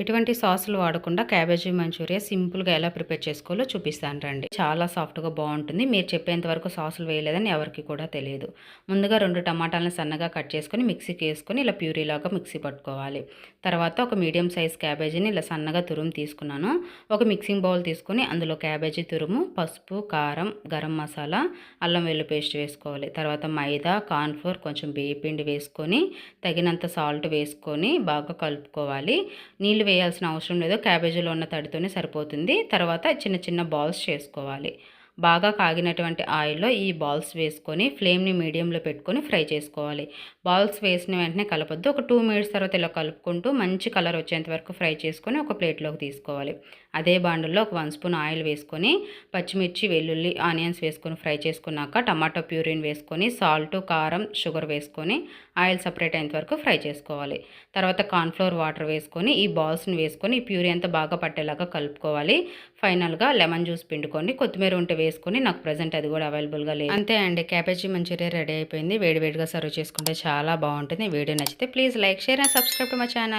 ఎటువంటి సాసులు వాడకుండా క్యాబేజీ మంచూరియా సింపుల్గా ఎలా ప్రిపేర్ చేసుకోవాలో చూపిస్తాను రండి. చాలా సాఫ్ట్గా బాగుంటుంది. మీరు చెప్పేంత వరకు సాసులు వేయలేదని ఎవరికి కూడా తెలియదు. ముందుగా రెండు టమాటాలను సన్నగా కట్ చేసుకొని మిక్సీకి వేసుకొని ఇలా ప్యూరీలాగా మిక్సీ పట్టుకోవాలి. తర్వాత ఒక మీడియం సైజ్ క్యాబేజీని ఇలా సన్నగా తురుము తీసుకున్నాను. ఒక మిక్సింగ్ బౌల్ తీసుకొని అందులో క్యాబేజీ తురుము పసుపు కారం గరం మసాలా అల్లం వెల్లు పేస్ట్ వేసుకోవాలి. తర్వాత మైదా కార్న్ఫ్లోర్ కొంచెం బియ్యపిండి వేసుకొని తగినంత సాల్ట్ వేసుకొని బాగా కలుపుకోవాలి. నీళ్ళు నీళ్ళు వేయాల్సిన అవసరం లేదు. క్యాబేజీలో ఉన్న తడితోనే సరిపోతుంది. తర్వాత చిన్న చిన్న బాల్స్ చేసుకోవాలి. బాగా కాగినటువంటి ఆయిల్లో ఈ బాల్స్ వేసుకొని ఫ్లేమ్ని మీడియంలో పెట్టుకొని ఫ్రై చేసుకోవాలి. బాల్స్ వేసిన వెంటనే కలపొద్దు. ఒక టూ మినిట్స్ తర్వాత ఇలా కలుపుకుంటూ మంచి కలర్ వచ్చేంత వరకు ఫ్రై చేసుకొని ఒక ప్లేట్లోకి తీసుకోవాలి. అదే బాండుల్లో ఒక వన్ స్పూన్ ఆయిల్ వేసుకొని పచ్చిమిర్చి వెల్లుల్లి ఆనియన్స్ వేసుకొని ఫ్రై చేసుకున్నాక టమాటో ప్యూరిన్ వేసుకొని సాల్ట్ కారం షుగర్ వేసుకొని ఆయిల్ సపరేట్ అయ్యేంత వరకు ఫ్రై చేసుకోవాలి. తర్వాత కార్న్ఫ్లోర్ వాటర్ వేసుకొని ఈ బాల్స్ని వేసుకొని ఈ ప్యూరీ అంతా బాగా పట్టేలాగా కలుపుకోవాలి. ఫైనల్గా లెమన్ జ్యూస్ పిండుకొని కొత్తిమీర ఉంటే వేసుకొని నాకు ప్రజెంట్ అది కూడా అవైలబుల్గా లేదు. అంతే అండి క్యాబేజీ మంచూరియా రెడీ అయిపోయింది. వేడివేడిగా సర్వ్ చేసుకుంటే చాలా బాగుంటుంది. వీడియో నచ్చితే please like share and subscribe to my channel